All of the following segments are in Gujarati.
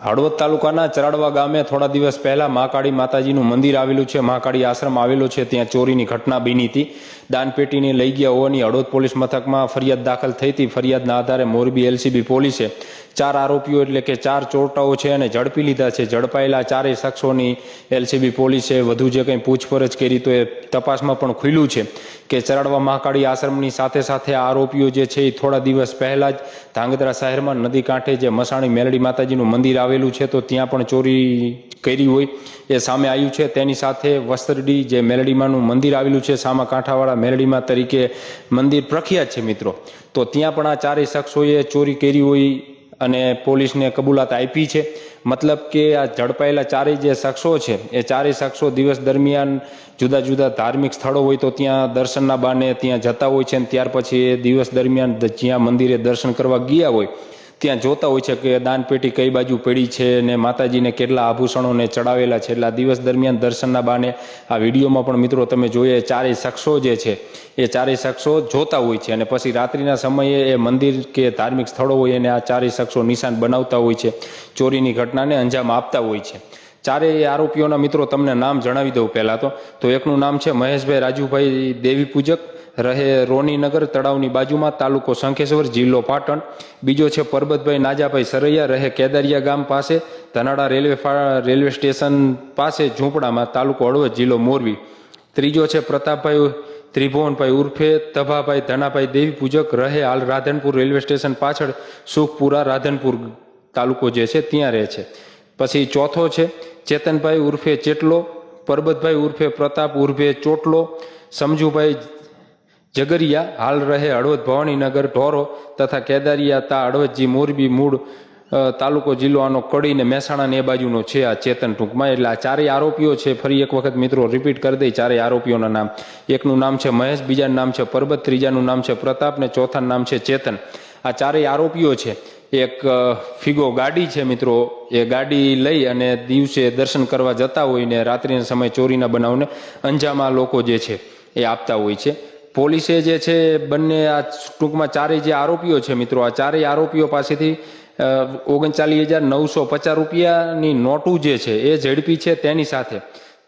હળવદ તાલુકાના ચરાડવા ગામે થોડા દિવસ પહેલા મહાકાળી માતાજીનું મંદિર આવેલું છે. મહાકાળી આશ્રમ આવેલો છે. ત્યાં ચોરીની ઘટના બની હતી. દાનપેટીને લઈ ગયા હોવાની હળવદ પોલીસ મથકમાં ફરિયાદ દાખલ થઈ હતી. ફરિયાદના આધારે મોરબી એલસીબી પોલીસે ચાર આરોપીઓ એટલે કે ચાર ચોરટાઓ છે અને ઝડપી લીધા છે. ઝડપાયેલા ચારેય શખ્સોની એલસીબી પોલીસે વધુ જે કંઈ પૂછપરછ કરી તો એ તપાસમાં પણ ખુલ્યું છે કે ચરાડવા મહાકાળી આશ્રમની સાથે સાથે આરોપીઓ જે છે એ થોડા દિવસ પહેલા જ ધાંગધ્રા શહેરમાં નદી કાંઠે જે મસાણી મેલડી માતાજીનું મંદિર આવેલું છે, તો ત્યાં પણ ચોરી કરી હોય એ સામે આવ્યું છે. તેની સાથે વસ્તરડી જે મેલડીમાનું મંદિર આવેલું છે, સામા કાંઠાવાળા મેલડીમાં તરીકે મંદિર પ્રખ્યાત છે મિત્રો. તો ત્યાં પણ આ ચારેય શખ્સોએ ચોરી કરી હોય અને પોલીસને કબૂલાત આપી છે. મતલબ કે આ ઝડપાયેલા ચારેય જે શખ્સો છે, એ ચારેય શખ્સો દિવસ દરમિયાન જુદા જુદા ધાર્મિક સ્થળો હોય તો ત્યાં દર્શનના બાને ત્યાં જતા હોય છે અને ત્યાર પછી એ દિવસ દરમિયાન જ્યાં મંદિરે દર્શન કરવા ગયા હોય ત્યાં જોતા હોય છે કે દાનપેટી કઈ બાજુ પડી છે ને માતાજીને કેટલા આભૂષણોને ચડાવેલા છે. એટલે દિવસ દરમિયાન દર્શનના બાને આ વિડીયોમાં પણ મિત્રો તમે જોઈએ ચારેય શખ્સો જે છે, એ ચારેય શખ્સો જોતા હોય છે અને પછી રાત્રિના સમયે એ મંદિર કે ધાર્મિક સ્થળો હોય એને આ ચારેય શખ્સો નિશાન બનાવતા હોય છે, ચોરીની ઘટનાને અંજામ આપતા હોય છે. ચારેય આરોપીઓના મિત્રો તમને નામ જણાવી દઉં પહેલાં તો. તો એકનું નામ છે મહેશભાઈ રાજુભાઈ દેવી પૂજક, રહે રોનીનગર તળાવની બાજુમાં, તાલુકો શંખેશ્વર, જિલ્લો પાટણ. બીજો છે પરબતભાઈ નાજાભાઈ સરૈયા, રહે કેદારિયા ગામ પાસે, ધનાડા રેલવે રેલવે સ્ટેશન પાસે, ઝૂંપડામાં, તાલુકો હળવદ જિલ્લો મોરબી. ત્રીજો છે પ્રતાપભાઈ ત્રિભુવનભાઈ ઉર્ફે, તભાભાઈ ધનાભાઈ દેવી પૂજક, રહે હાલ રાધનપુર રેલવે સ્ટેશન પાછળ, સુખપુરા રાધનપુર તાલુકો જે છે, ત્યાં રહે છે. પછી ચોથો છે ચેતનભાઈ ઉર્ફે ચેટલો, પરબતભાઈ ઉર્ફે પ્રતાપ ઉર્ફે ચોટલો, સમજુભાઈ જગરિયા હાલ રહે હળવદ ભવાનીનગર ઢોરો તથા કેદારિયા તા હળવદજી મોરબી મૂળ તાલુકો જિલ્લો આનો કડીને મહેસાણાની એ બાજુનો છે આ ચેતન ટૂંકમાં. એટલે આ ચારેય આરોપીઓ છે, ફરી એક વખત મિત્રો રિપીટ કરી દઈ ચારેય આરોપીઓના નામ. એકનું નામ છે મહેશ, બીજાનું નામ છે પરબત, ત્રીજાનું નામ છે પ્રતાપ ને ચોથાનું નામ છે ચેતન. આ ચારેય આરોપીઓ છે. એક ફિગો ગાડી છે મિત્રો. એ ગાડી લઈ અને દિવસે દર્શન કરવા જતા હોય ને રાત્રિના સમયે ચોરીના બનાવને અંજામા લોકો જે છે એ આપતા હોય છે. પોલીસે જે છે બંને આ ટૂંકમાં ચારેય જે આરોપીઓ છે મિત્રો, આ ચારેય આરોપીઓ પાસેથી ઓગણચાલીસ હજાર નવસો પચાસ રૂપિયાની નોટું જે છે એ ઝડપી છે તેની સાથે.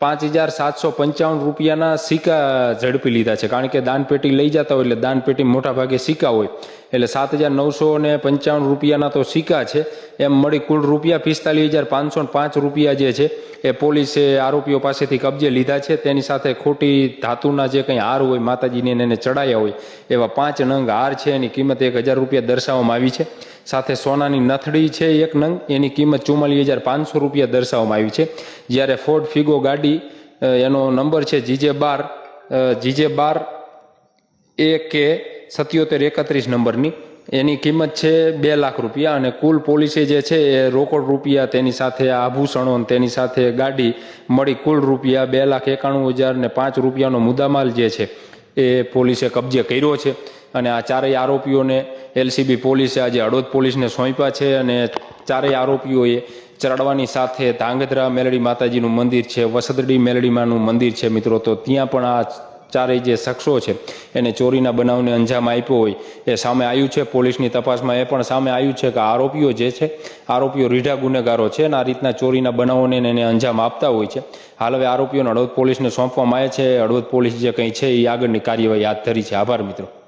પાંચ હજાર સાતસો પંચાવન રૂપિયાના સિક્કા ઝડપી લીધા છે. કારણ કે દાનપેટી લઈ જતા હોય એટલે દાનપેટી મોટા ભાગે સિક્કા હોય. એટલે સાત હજાર નવસો ને પંચાવન રૂપિયાના તો સિક્કા છે. એમ મળી કુલ રૂપિયા પિસ્તાલીસ હજાર પાંચસો પાંચ રૂપિયા જે છે, એ પોલીસે આરોપીઓ પાસેથી કબજે લીધા છે. તેની સાથે ખોટી ધાતુના જે કંઈ હાર હોય, માતાજીને એને ચડાયા હોય, એવા પાંચ નંગ હાર છે. એની કિંમત એક હજાર રૂપિયા દર્શાવવામાં આવી છે. સાથે સોનાની નથડી છે એક નંગ. એની કિંમત ચુમ્માલીસ હજાર પાંચસો રૂપિયા દર્શાવવામાં આવી છે. જ્યારે ફોર્ડ ફિગો ગાડી એનો નંબર છે જીજે બાર જીજે બાર એ કે સત્યોતેર એકત્રીસ નંબરની. એની કિંમત છે બે લાખ રૂપિયા અને કુલ પોલીસે જે છે એ રોકડ રૂપિયા તેની સાથે આભૂષણો તેની સાથે ગાડી મળી કુલ રૂપિયા બે લાખ એકાણું હજાર ને પાંચ રૂપિયાનો મુદ્દામાલ જે છે એ પોલીસે કબજે કર્યો છે. અને આ ચારેય આરોપીઓને એલસીબી પોલીસે આજે હળવદ પોલીસને સોંપ્યા છે અને ચારેય આરોપીઓએ ચડવાની સાથે ધાંગધ્રા મેલડી માતાજીનું મંદિર છે, વસદડી મેલડીમાનું મંદિર છે મિત્રો. તો ત્યાં પણ આ ચારેય જે શખ્સો છે, એને ચોરીના બનાવને અંજામ આપ્યો હોય એ સામે આવ્યું છે. પોલીસની તપાસમાં એ પણ સામે આવ્યું છે કે આરોપીઓ જે છે, આરોપીઓ રીઢા ગુનેગારો છે અને આ રીતના ચોરીના બનાવોને એને અંજામ આપતા હોય છે. હાલ હવે આરોપીઓને હળવદ પોલીસને સોંપવામાં આવે છે. હળવદ પોલીસ જે કંઈ છે એ આગળની કાર્યવાહી હાથ ધરી છે. આભાર મિત્રો.